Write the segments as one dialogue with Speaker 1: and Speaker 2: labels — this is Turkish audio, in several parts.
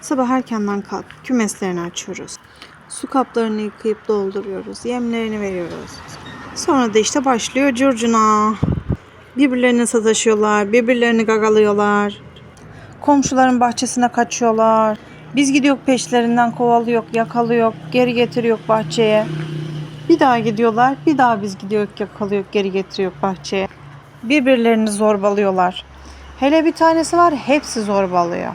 Speaker 1: Sabah erkenden kalk kümeslerini açıyoruz. Su kaplarını yıkayıp dolduruyoruz. Yemlerini veriyoruz. Sonra da işte başlıyor curcuna. Birbirlerine sataşıyorlar. Birbirlerini gagalıyorlar. Komşuların bahçesine kaçıyorlar. Biz gidiyor peşlerinden kovalıyor, yakalıyor, geri getiriyor bahçeye. Bir daha gidiyorlar, bir daha biz gidiyor, yakalıyor, geri getiriyor bahçeye. Birbirlerini zorbalıyorlar. Hele bir tanesi var, hepsi zorbalıyor.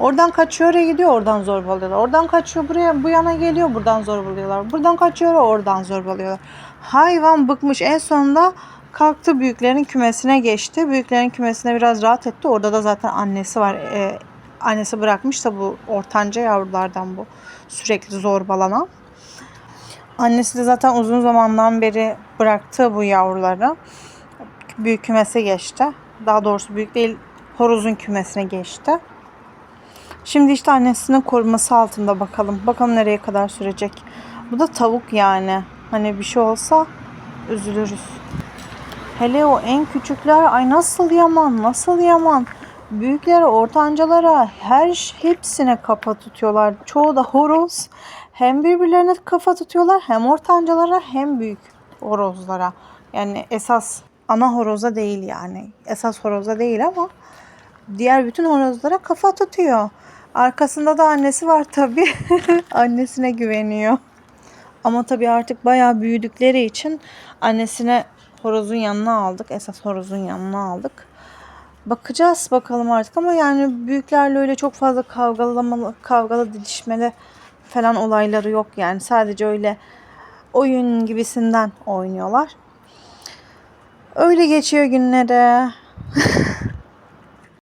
Speaker 1: Oradan kaçıyor, oraya gidiyor, oradan zorbalıyorlar. Oradan kaçıyor, buraya bu yana geliyor, buradan zorbalıyorlar. Buradan kaçıyor, oradan zorbalıyorlar. Hayvan bıkmış. En sonunda kalktı büyüklerin kümesine geçti. Büyüklerin kümesine biraz rahat etti. Orada da zaten annesi var. Ee, annesi bırakmış da bu ortanca yavrulardan bu. Sürekli zorbalanan. Annesi de zaten uzun zamandan beri bıraktı bu yavruları. Büyük kümese geçti. Daha doğrusu büyük değil horozun kümesine geçti. Şimdi işte annesinin koruması altında bakalım. Bakalım nereye kadar sürecek. Bu da tavuk yani. Hani bir şey olsa üzülürüz. Hele o en küçükler ay nasıl yaman nasıl yaman. Büyüklere, ortancalara her hepsine kafa tutuyorlar. Çoğu da horoz. Hem birbirlerine kafa tutuyorlar hem ortancalara hem büyük horozlara. Yani esas ana horoza değil yani. Esas horoza değil ama diğer bütün horozlara kafa tutuyor. Arkasında da annesi var tabii. Annesine güveniyor. Ama tabii artık bayağı büyüdükleri için annesine horozun yanına aldık. Esas horozun yanına aldık. Bakacağız bakalım artık ama yani büyüklerle öyle çok fazla kavgalamalı, kavgalı didişmeli falan olayları yok yani. Sadece öyle oyun gibisinden oynuyorlar. Öyle geçiyor günleri.